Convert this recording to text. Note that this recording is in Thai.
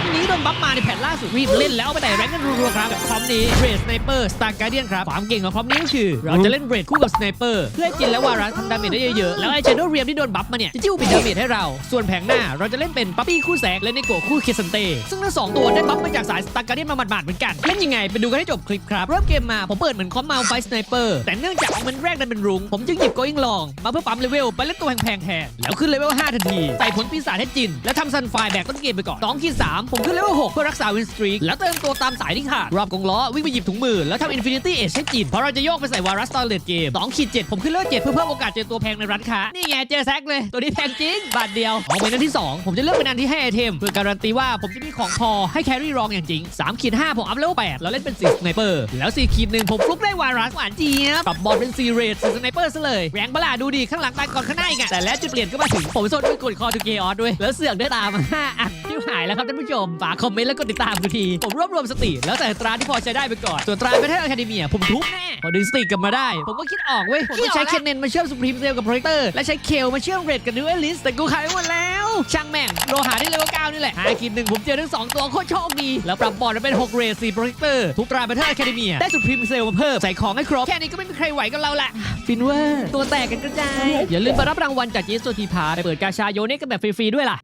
อมนี้โดนบัฟมาในแผ่นล่าสุดรีบเล่นแล้วเอาไปแต่แรงกันรัวๆครับกับคอมนี้เรดสไนเปอร์สตาร์การเดียนครับความเก่งของคอมนี้ก็คือ เราจะเล่นเรดคู่กับสไนเปอร์เพื่อให้จินและวารัสทำดาเมจได้เยอะๆแล้วไอ้เชโดเรียมที่โดนบัฟมาเนี่ยจะจิ้วป็นดาเมจให้เรา ส่วนแผงหน้าเราจะเล่นเป็นปั๊ปปี้คู่แสงและเนโกคู่เคซันเต้ซึ่งทั้งสองตัวได้บัฟมาจากสายสตาร์การเดียนมาหมาดๆเหมือนกันเล่นยังไงไปดูกันให้จบคลิปครับเริ่มเกมมาผมเปิดเหมือนคอมมาไฟสไนเปอร์แต่เนื่องจากออมันแรกดันเป็นรุงผมจึงหยิบ going long มาเพื่อปั๊มเลเวลไปเล่นตัวแพงๆแทนแล้วขึ้นเลเวล5ทันทีใส่ผลปีศาจให้จินแล้วทำซันไฟแบกต้นเกมไปก่อน2ขีด3ผมขึ้นเลเวล6เพื่อรักษาวินสตรีกแล้วเติมตัวตามสายที่ขาดรอบกงล้อวิ่งไปหยิบถุงมือแล้วทำอินฟินิตี้เอชให้จินเพราะเราจะโยกไปใส่วารัสตอนเลดเกม2ขีด7ผมขึ้นเลเวล7เพื่อเพิ่มโอกาสเจอตัวแพงในร้านค้านี่ไงเจอแซกเลยตัวนี้แพงจริงบาทเดียวออกไปนันที่ 2 ผมจะเลือกเป็นอันที่ให้ไอเทมเพื่อการันตีว่าผมจะมีของพอให้แครี่รองอย่างจริง3ขีด5ผมอัพเลเวล8แล้วเล่นเป็น4สไนเปอร์แล้ว4ขีด1ผมฟลุกได้วารัสหวานเจี๊ยบปรับบอลเป็น4เรท4สไนเปอร์ซะเลยแรงประหลาดดูดิข้างหลังตายก่อนข้างหน้าอีกอะแต่แล้วจุดเปลี่ยนก็มาถึงผมโซนด้วยกดคอทูเกออสด้วยแล้วเสือกได้ตามห้าอัน หายแล้วครับท่านผู้ชมฝากคอมเมนต์แล้วกดติดตามกูที ผมรวบรวมสติ แล้วใส่ตราที่พอใช้ได้ไปก่อน ส่วนตราไม่ใช่อะคาเดเมียผมทุบแน่พอดึงสติกลับมาได้ ผมก็คิดออกเว้ย ผมต้องใช้เคนเนนมาเชื่อมสุพรีมเซลกับโปรเจคเตอร์และใช้เคลมาเชื่อมเรดกับนิวเอลิสแต่กูขายไปหมดแล้วช่างแม่งโลหะได้เลเวลเก้านี่แหละหากินหนึ่งผมเจอทั้งสองตัวโคตรโชคดีแล้วปรับบอร์ดมาเป็น6เรท4โปรเจคเตอร์ทุบตราไปที่อะคาเดเมียได้สุพรีมเซลมาเพิ่มใส่ของให้ครบแค่นี้ก็ไม่มีใครไหวกับเราละฟินเวอร์ตัวแตกกันกระจายอย่าลืมไปรับรางวัลจากจีสโซทีพาไปเปิดกาชาโยเนกกันแบบฟรีๆด้วยล่ะ